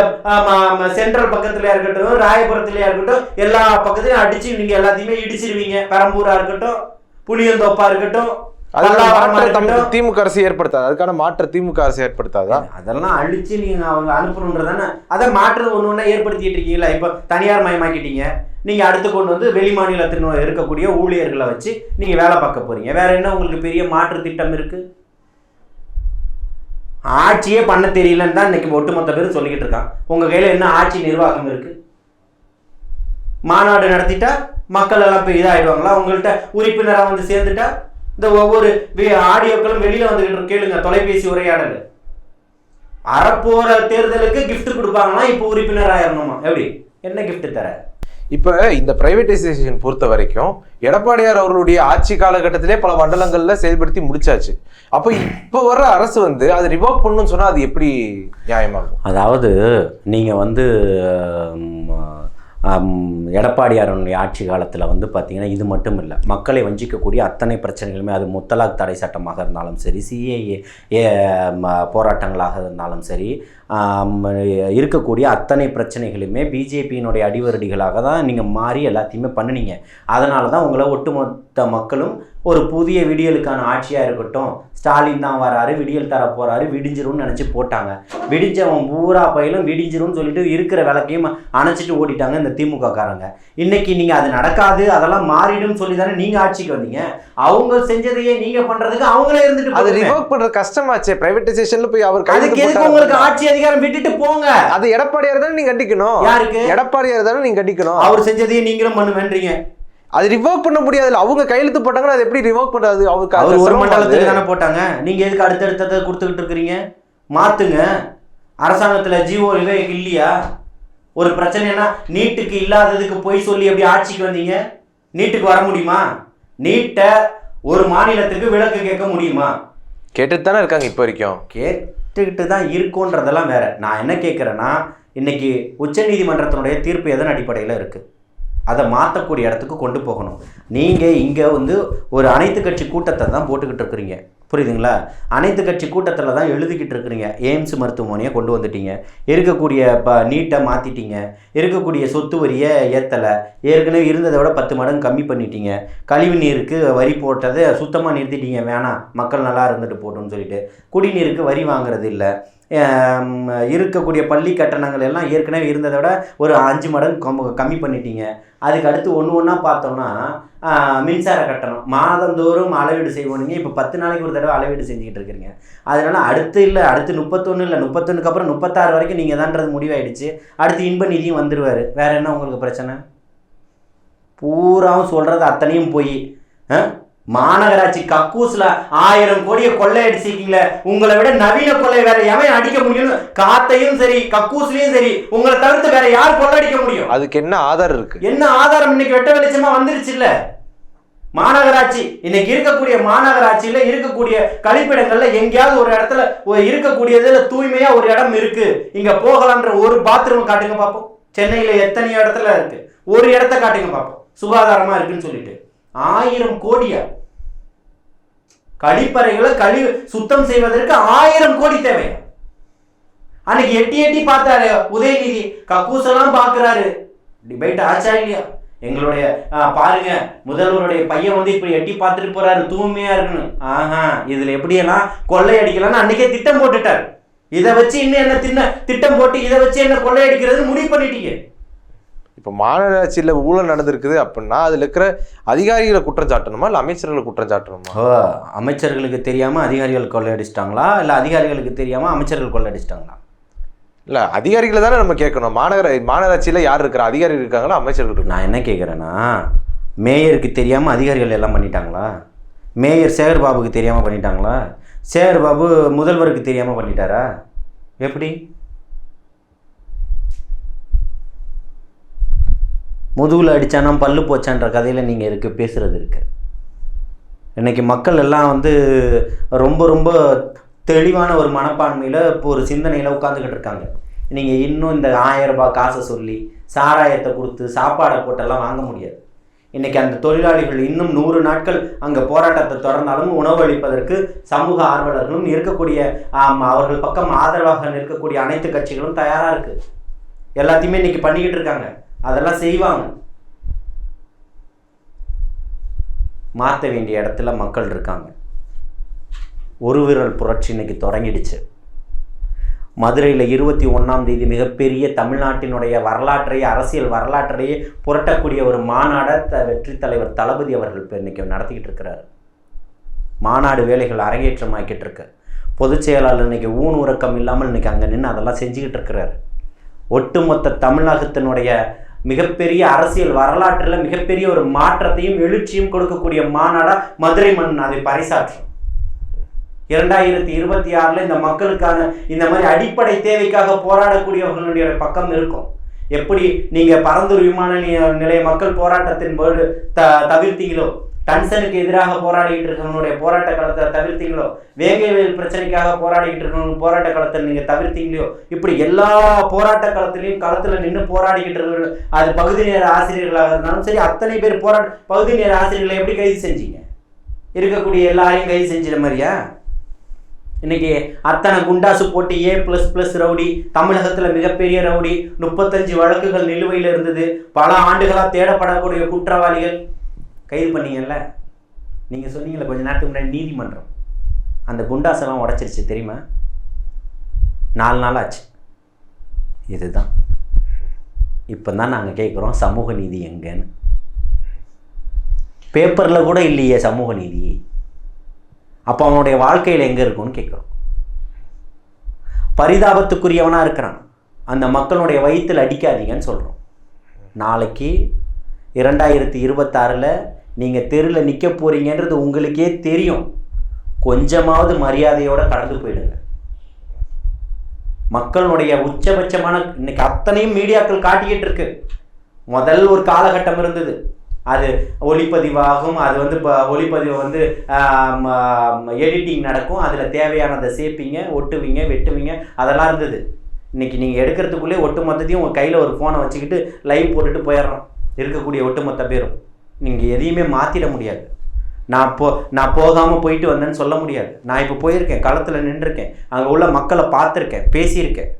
சென்ட்ரல் பக்கத்துலயா இருக்கட்டும் ராயபுரத்துலயா இருக்கட்டும் எல்லா பக்கத்துலயும் அடிச்சு நீங்க எல்லாத்தையுமே இடிச்சிருவீங்க. பெரம்பூரா இருக்கட்டும் புளியந்தோப்பா இருக்கட்டும். திமுக அரசு ஏற்படுத்தாது? அதுக்கான மாற்ற திமுக அரசு ஏற்படுத்தாதா? அதெல்லாம் அழிச்சு நீங்க அவங்க அனுப்பணுன்றதானே. அதை மாற்றம் ஒன்று ஒன்றா ஏற்படுத்திட்டு இருக்கீங்களா? இப்போ தனியார் மயமாக்கிட்டீங்க. நீங்க அடுத்து கொண்டு வந்து வெளி மாநிலத்தில் இருக்கக்கூடிய ஊழியர்களை வச்சு நீங்க வேலை பார்க்க போறீங்க. வேற என்ன உங்களுக்கு பெரிய மாற்று திட்டம் இருக்கு? ஆட்சியே பண்ண தெரியலன்னு தான் இன்னைக்கு ஒட்டுமொத்த பேரும் சொல்லிக்கிட்டு இருக்கான் உங்கள் கையில் என்ன ஆட்சி நிர்வாகம் இருக்குது மாநாடு நடத்திட்டா மக்கள் எல்லாம் போய் இதாகிடுவாங்களா உங்கள்கிட்ட உறுப்பினராக வந்து சேர்ந்துட்டா? இந்த ஒவ்வொரு ஆடியோக்களும் வெளியில் வந்துக்கிட்டு கேளுங்க தொலைபேசி உரையாடல். அறப்போற தேர்தலுக்கு கிஃப்ட் கொடுப்பாங்கன்னா இப்போ உறுப்பினர் ஆயிரணுமா எப்படி? என்ன கிஃப்ட்டு தர? இப்போ இந்த பிரைவேட்டைசேஷன் பொறுத்த வரைக்கும் எடப்பாடியார் அவர்களுடைய ஆட்சி காலகட்டத்திலே பல மண்டலங்களில் செயல்படுத்தி முடிச்சாச்சு. அப்போ இப்போ வர்ற அரசு வந்து அது ரிவோக் பண்ணுன்னு சொன்னால் அது எப்படி நியாயமாகும்? அதாவது நீங்கள் வந்து எடப்பாடியாரனுடைய ஆட்சி காலத்தில் வந்து பார்த்திங்கன்னா இது மட்டும் இல்லை மக்களை வஞ்சிக்கக்கூடிய அத்தனை பிரச்சனைகளுமே அது முத்தலாக் தடை சட்டமாக இருந்தாலும் சரி சிஏஏ போராட்டங்களாக இருந்தாலும் சரி இருக்கக்கூடிய அத்தனை பிரச்சனைகளுமே பிஜேபியினுடைய அடிவருடிகளாக தான் நீங்கள் மாறி எல்லாத்தையுமே பண்ணுனீங்க. அதனால தான் உங்களை ஒட்டுமொத்த மக்களும் ஒரு புதிய விடியலுக்கான ஆட்சியாக இருக்கட்டும் ஸ்டாலின் தான் வராரு விடியல் தர போறாரு விடிஞ்சிரும்னு நினச்சி போட்டாங்க. விடிஞ்சவன் பூரா பயிலும் விடிஞ்சிரும்னு சொல்லிட்டு இருக்கிற விளக்கையும் அணைச்சிட்டு ஓடிட்டாங்க இந்த திமுக காரங்க இன்னைக்கு நீங்க அது நடக்காது அதெல்லாம் மாறிடும் சொல்லி தானே நீங்க ஆட்சிக்கு வந்தீங்க. அவங்க செஞ்சதையே நீங்க பண்றதுக்கு அவங்களே இருந்துட்டு அது. ரிவோக் பண்றது கஷ்டமாச்சே. பிரைவேடைசேஷன்ல போய் அவர் அதுக்கு எதுக்கு. உங்களுக்கு ஆட்சி அதிகாரம் விட்டுட்டு போங்க. அது எடப்பாடியார் தானே நீங்க கண்டிக்கணும். யாருக்கு? எடப்பாடியார் தானே நீங்க கண்டிக்கணும். அவர் செஞ்சதையே நீங்களும் பண்ணுவேன்றீங்க அது ரிவோக் பண்ண முடியாதுல்ல. அவங்க கையெழுத்து போட்டாங்கன்னா அது எப்படி ரிவோக் பண்றது? அவருக்கு அவர் ஒரு. மண்டலத்துக்கு தானே போட்டாங்க. நீங்க எதுக்கு அடுத்தடுத்ததை கொடுத்துக்கிட்டு இருக்கிறீங்க? மாத்துங்க. அரசாங்கத்துல ஜிஓ இல்லை இல்லையா? ஒரு பிரச்சனைனா நீட்டுக்கு இல்லாததுக்கு போய் சொல்லி எப்படி ஆட்சிக்கு வந்தீங்க? நீட்டுக்கு வர முடியுமா? நீட்டை ஒரு மாநிலத்துக்கு விலக்கு கேட்க முடியுமா? கேட்டுட்டு தானே இருக்காங்க இப்போ வரைக்கும். கேட்டுக்கிட்டு தான் இருக்கோன்றதெல்லாம் வேறு. நான் என்ன கேட்குறேன்னா இன்றைக்கி உச்சநீதிமன்றத்தினுடைய தீர்ப்பு எதன் அடிப்படையில் இருக்குது அதை மாற்றக்கூடிய இடத்துக்கு கொண்டு போகணும். நீங்கள் இங்கே வந்து ஒரு அனைத்து கட்சி கூட்டத்தை தான் போட்டுக்கிட்டு இருக்கிறீங்க. புரியுதுங்களா? அனைத்து கட்சி கூட்டத்தில் தான் எழுதிக்கிட்டு இருக்கிறீங்க. எய்ம்ஸ் மருத்துவமனையை கொண்டு வந்துட்டீங்க. இருக்கக்கூடிய ப நீட்டை மாற்றிட்டீங்க இருக்கக்கூடிய சொத்து வரியை ஏற்றலை ஏற்கனவே இருந்ததை விட பத்து மடங்கு கம்மி பண்ணிட்டீங்க. கழிவு நீருக்கு வரி போட்டதை சுத்தமாக நிறுத்திட்டீங்க. வேணாம் மக்கள் நல்லா இருந்துட்டு போட்டுன்னு சொல்லிட்டு. குடிநீருக்கு வரி வாங்குறது இல்லை. இருக்கக்கூடிய பள்ளி கட்டணங்கள் எல்லாம் ஏற்கனவே இருந்ததை விட ஒரு அஞ்சு மடங்கு கம்மி பண்ணிட்டீங்க. அதுக்கு அடுத்து ஒன்று ஒன்றா பார்த்தோம்னா மின்சார கட்டணம். மாதந்தோறும் அளவீடு செய்வோனுங்க. இப்போ பத்து நாளைக்கு ஒரு தடவை அளவீடு செஞ்சுக்கிட்டு இருக்கிறீங்க அதனால் அடுத்து இல்லை அடுத்து முப்பத்தொன்று இல்லை முப்பத்தொன்னுக்கு அப்புறம் முப்பத்தாறு வரைக்கும் நீங்கள் தான்றது முடிவாயிடுச்சு. அடுத்து இன்ப நிதியும் வந்துடுவார் வேறு என்ன உங்களுக்கு பிரச்சனை? பூராவும் சொல்கிறது அத்தனையும் போய். மாநகராட்சி கக்கூஸ்ல ஆயிரம் கோடியை கொள்ளையடிச்சிருக்கீங்களே. உங்களை விட நவீன கொள்ளை வேற எவன் அடிக்க முடியும் காத்தையும் சரி கக்கூஸ்லயும் சரி உங்களை தவிர்த்து வேற யார் கொள்ளையடிக்க முடியும்? அதுக்கு என்ன ஆதாரம் இருக்கு? என்ன ஆதாரம்? இன்னைக்கு வெட்ட வெளிச்சமா வந்துருச்சு இல்ல மாநகராட்சி இன்னைக்கு இருக்கக்கூடிய மாநகராட்சியில இருக்கக்கூடிய கழிப்பிடங்கள்ல எங்கேயாவது ஒரு இடத்துல இருக்கக்கூடியதுல தூய்மையா ஒரு இடம் இருக்கு. இங்க போகலான்ற ஒரு பாத்ரூம் காட்டுங்க பார்ப்போம் சென்னையில எத்தனை இடத்துல இருக்கு. ஒரு இடத்த காட்டுங்க பார்ப்போம் சுகாதாரமா இருக்குன்னு சொல்லிட்டு. ஆயிரம் கோடியா? கழிப்பறைகளை கழிவு சுத்தம் செய்வதற்கு ஆயிரம் கோடி தேவை. அன்னைக்கு எட்டி எட்டி பார்த்தாரு உதயநிதி. கக்கூசெல்லாம் பார்க்கறாரு. டிபேட் ஆச்சா இல்லையா? எங்களுடைய ஆ, பாருங்க முதல்வருடைய பையன் வந்து இப்படி எட்டி பார்த்துட்டு போறாரு தூய்மையா இருக்கணும் ஆஹா இதுல எப்படியெல்லாம் கொள்ளையடிக்கலாம்னு அன்னைக்கே திட்டம் போட்டுட்டார். இதை வச்சு இன்னும் என்ன தின்ன திட்டம் போட்டு இதை வச்சு என்ன கொள்ளையடிக்கிறதுன்னு முடிவு பண்ணிட்டீங்க. இப்போ மாநகராட்சியில் ஊழல் நடந்திருக்குது அப்படின்னா அதுல இருக்கிற அதிகாரிகளை குற்றம் சாட்டணுமா? இல்லை அமைச்சர்களை குற்றம் சாட்டணுமா? ஓ அமைச்சர்களுக்கு தெரியாம அதிகாரிகள் கொள்ளையடிச்சிட்டாங்களா? இல்ல அதிகாரிகளுக்கு தெரியாம அமைச்சர்கள் கொள்ளையடிச்சிட்டாங்களா? இல்ல அதிகாரிகளை தானே நம்ம கேட்கணும். மாநகர மாநகராட்சியில யார் இருக்கிறா? அதிகாரி இருக்காங்களா? அமைச்சர்கள் நான் என்ன கேட்குறேன்னா மேயருக்கு தெரியாமல் அதிகாரிகள் எல்லாம் பண்ணிட்டாங்களா? மேயர் சேகர் பாபுக்கு தெரியாமல் பண்ணிட்டாங்களா? சேகர் பாபு முதல்வருக்கு தெரியாமல் பண்ணிட்டாரா? எப்படி? முதுகில் அடித்தானா பல்லு போச்சான்ற கதையில் நீங்கள் இருக்க பேசுகிறது இருக்கு. இன்றைக்கி மக்கள் எல்லாம் வந்து ரொம்ப ரொம்ப தெளிவான ஒரு மனப்பான்மையில் இப்போ ஒரு சிந்தனையில் உட்காந்துக்கிட்டு இருக்காங்க. நீங்கள் இன்னும் இந்த ஆயிரம் ரூபாய் காசை சொல்லி சாராயத்தை கொடுத்து சாப்பாடை போட்டெல்லாம் வாங்க முடியாது. இன்னைக்கு அந்த தொழிலாளிகள் இன்னும் நூறு நாட்கள் அங்கே போராட்டத்தை தொடர்ந்தாலும் உணவளிப்பதற்கு சமூக ஆர்வலர்களும் இருக்கக்கூடிய அவர்கள் பக்கம் ஆதரவாக நிற்கக்கூடிய அனைத்து கட்சிகளும் தயாராக இருக்குது எல்லாத்தையுமே இன்றைக்கி பண்ணிக்கிட்டு இருக்காங்க. அதெல்லாம் செய்வாங்க. மாற்ற வேண்டிய இடத்துல மக்கள் இருக்காங்க. ஒரு விரல் புரட்சி இன்னைக்கு தொடங்கிடுச்சு. மதுரையில் இருபத்தி ஒன்றாம் தேதி மிகப்பெரிய தமிழ்நாட்டினுடைய வரலாற்றையே அரசியல் வரலாற்றையே புரட்டக்கூடிய ஒரு மாநாடை த வெற்றி தலைவர் தளபதி அவர்கள் இப்போ இன்றைக்கி நடத்திக்கிட்டு இருக்கிறார். மாநாடு வேலைகள் அரங்கேற்றமாக்கிட்டு இருக்கு. பொதுச் செயலாளர் இன்னைக்கு ஊன் உறக்கம் இல்லாமல் இன்னைக்கு அங்கே நின்று அதெல்லாம் செஞ்சுக்கிட்டு இருக்கிறார். ஒட்டுமொத்த தமிழகத்தினுடைய மிகப்பெரிய அரசியல் வரலாற்றில் மிகப்பெரிய ஒரு மாற்றத்தையும் எழுச்சியும் கொடுக்கக்கூடிய மாநாடா மதுரை மண் அதை பறைசாற்றும். இரண்டாயிரத்தி இருபத்தி ஆறில் இந்த மக்களுக்கான இந்த மாதிரி அடிப்படை தேவைக்காக போராடக்கூடியவர்களுடைய பக்கம் இருக்கும். எப்படி நீங்கள் பரந்தூர் விமான நிலைய- நிலைய மக்கள் போராட்டத்தின் போது த தவிர்த்தீங்களோ? டன்சனுக்கு எதிராக போராடிக்கிட்டு இருக்கவங்களுடைய போராட்ட காலத்தை தவிர்த்தீங்களோ? வேகைவேல் பிரச்சனைக்காக போராடிக்கிட்டு இருக்கவங்க போராட்ட காலத்தை நீங்கள் தவிர்த்தீங்களோ? இப்படி எல்லா போராட்ட காலத்திலையும் களத்தில் நின்று போராடிக்கிட்டு இருக்கிற அது பகுதி நேர ஆசிரியர்களாக இருந்தாலும் சரி அத்தனை பேர் போராட பகுதி நேர ஆசிரியர்களை எப்படி கைது செஞ்சீங்க? இருக்கக்கூடிய எல்லாரையும் கைது செஞ்சிட மாதிரியா? இன்னைக்கு அத்தனை குண்டாசு போட்டு ஏ ப்ளஸ் ப்ளஸ் ரவுடி தமிழகத்தில் மிகப்பெரிய ரவுடி முப்பத்தஞ்சு வழக்குகள் நிலுவையில் இருந்தது. பல ஆண்டுகளாக தேடப்படக்கூடிய குற்றவாளிகள். கைது பண்ணீங்கல்ல? நீங்கள் சொன்னீங்களே கொஞ்சம் நேரத்துக்கு முன்னாடி நீதிமன்றம். அந்த குண்டாசெல்லாம் உடச்சிருச்சு தெரியுமா? நாலு நாள் ஆச்சு. இதுதான். இப்போ தான் நாங்கள் கேட்குறோம் சமூக நீதி எங்கன்னு. பேப்பரில் கூட இல்லையே சமூக நீதி. அப்போ அவனுடைய வாழ்க்கையில் எங்கே இருக்கும்னு கேட்குறோம் பரிதாபத்துக்குரியவனாக இருக்கிறான். அந்த மக்களுடைய வயிற்றில் அடிக்காதீங்கன்னு சொல்கிறோம் நாளைக்கு இரண்டாயிரத்தி இருபத்தாறில் நீங்கள் தெருவில் நிற்க போகிறீங்கன்றது உங்களுக்கே தெரியும். கொஞ்சமாவது மரியாதையோடு கடந்து போயிடுங்க. மக்களுடைய உச்சபட்சமான இன்னைக்கு அத்தனையும் மீடியாக்கள் காட்டிக்கிட்டு இருக்கு. முதல் ஒரு காலகட்டம் இருந்தது. அது ஒளிப்பதிவாகும் அது வந்து இப்போ ஒளிப்பதிவு வந்து எடிட்டிங் நடக்கும். அதில் தேவையானதை சேர்ப்பீங்க ஒட்டுவீங்க வெட்டுவீங்க அதெல்லாம் இருந்தது. இன்னைக்கு நீங்கள் எடுக்கிறதுக்குள்ளே ஒட்டுமொத்தத்தையும் உங்கள் கையில் ஒரு ஃபோனை வச்சுக்கிட்டு லைவ் போட்டுட்டு போயிடுறோம். இருக்கக்கூடிய ஒட்டுமொத்த பேரும். நீங்கள் எதையுமே மாற்றிட முடியாது. நான் போ நான் போகாமல் போயிட்டு வந்தேன்னு சொல்ல முடியாது. நான் இப்போ போயிருக்கேன் களத்தில் நின்றுருக்கேன். அங்கே உள்ள மக்களை பார்த்துருக்கேன் பேசியிருக்கேன்.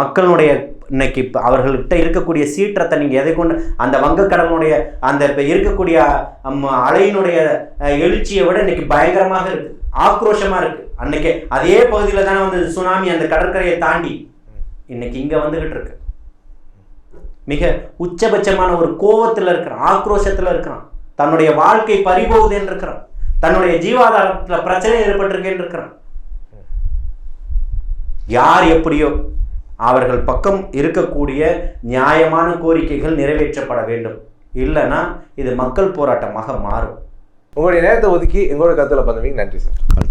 மக்களுடைய இன்னைக்கு இப்போ அவர்கள்ட்ட இருக்கக்கூடிய சீற்றத்தை நீங்கள் எதை கொண்டு அந்த வங்கக்கடலுடைய அந்த இப்போ இருக்கக்கூடிய அலையினுடைய எழுச்சியை விட இன்னைக்கு பயங்கரமாக இருக்குது ஆக்ரோஷமாக இருக்குது அன்னைக்கு அதே பகுதியில் தானே வந்து சுனாமி அந்த கடற்கரையை தாண்டி. இன்னைக்கு இங்கே வந்துக்கிட்டு இருக்கு. மிக உச்சபட்சமான ஒரு கோபத்தில் இருக்கிறான் ஆக்ரோஷத்தில் இருக்கிறான். தன்னுடைய வாழ்க்கை பறிபோகுது என்று இருக்கிறான் தன்னுடைய ஜீவாதாரத்தில் பிரச்சனை ஏற்பட்டிருக்கேன் இருக்கிறான் யார் எப்படியோ அவர்கள் பக்கம் இருக்கக்கூடிய நியாயமான கோரிக்கைகள் நிறைவேற்றப்பட வேண்டும். இல்லைன்னா இது மக்கள் போராட்டமாக மாறும். உங்களுடைய நேரத்தை ஒதுக்கி எங்களோட கருத்துல பண்ணுவீங்க நன்றி சார்.